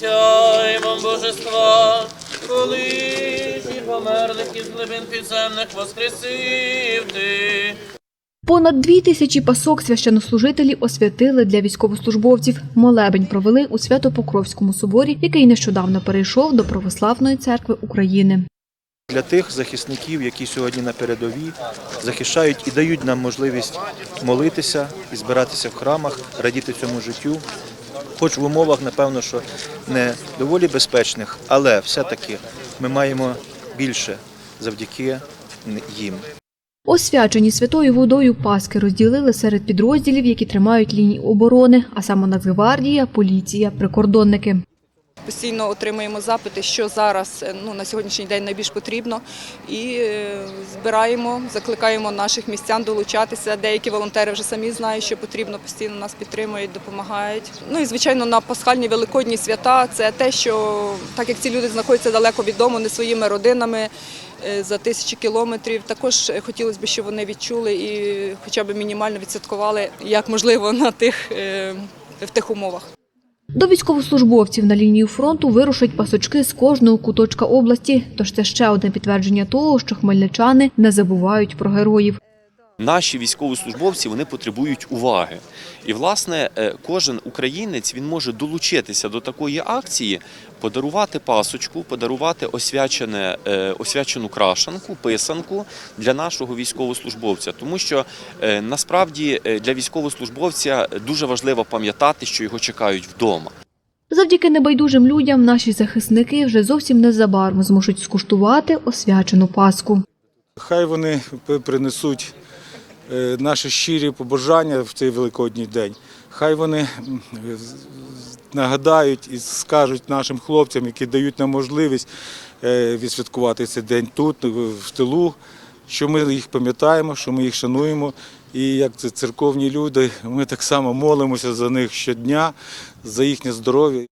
Сяйвом божества, коли ж і померлих із глибин підземних воскресив ти. Понад дві тисячі пасок священнослужителі освятили для військовослужбовців. Молебень провели у Свято-Покровському соборі, який нещодавно перейшов до Православної церкви України. Для тих захисників, які сьогодні на передовій захищають і дають нам можливість молитися і збиратися в храмах, радіти цьому життю, хоч в умовах, напевно, що не доволі безпечних, але все-таки ми маємо більше завдяки їм. Освячені святою водою Паски розділили серед підрозділів, які тримають лінії оборони, а саме Нацгвардія, поліція, прикордонники. Постійно отримуємо запити, що зараз е, ну, на сьогоднішній день найбільш потрібно. І е, збираємо, закликаємо наших містян долучатися. Деякі волонтери вже самі знають, що потрібно, постійно нас підтримують, допомагають. Ну і звичайно, на пасхальні великодні свята це те, що так як ці люди знаходяться далеко від дому, не своїми родинами. е, За тисячі кілометрів також хотілося б, щоб вони відчули і хоча б мінімально відсвяткували, як можливо, на тих в тих умовах. До військовослужбовців на лінію фронту вирушать пасочки з кожного куточка області. Тож це ще одне підтвердження того, що хмельничани не забувають про героїв. Наші військовослужбовці вони потребують уваги. І, власне, е, кожен українець він може долучитися до такої акції, подарувати пасочку, подарувати освячене, е, освячену крашанку, писанку для нашого військовослужбовця. Тому що е, насправді для військовослужбовця дуже важливо пам'ятати, що його чекають вдома. Завдяки небайдужим людям наші захисники вже зовсім незабаром зможуть скуштувати освячену паску. Хай вони принесуть наші щирі побажання в цей великодній день. Хай вони нагадають і скажуть нашим хлопцям, які дають нам можливість е, відсвяткувати цей день тут, в тилу, що ми їх пам'ятаємо, що ми їх шануємо. І як це церковні люди, ми так само молимося за них щодня, за їхнє здоров'я.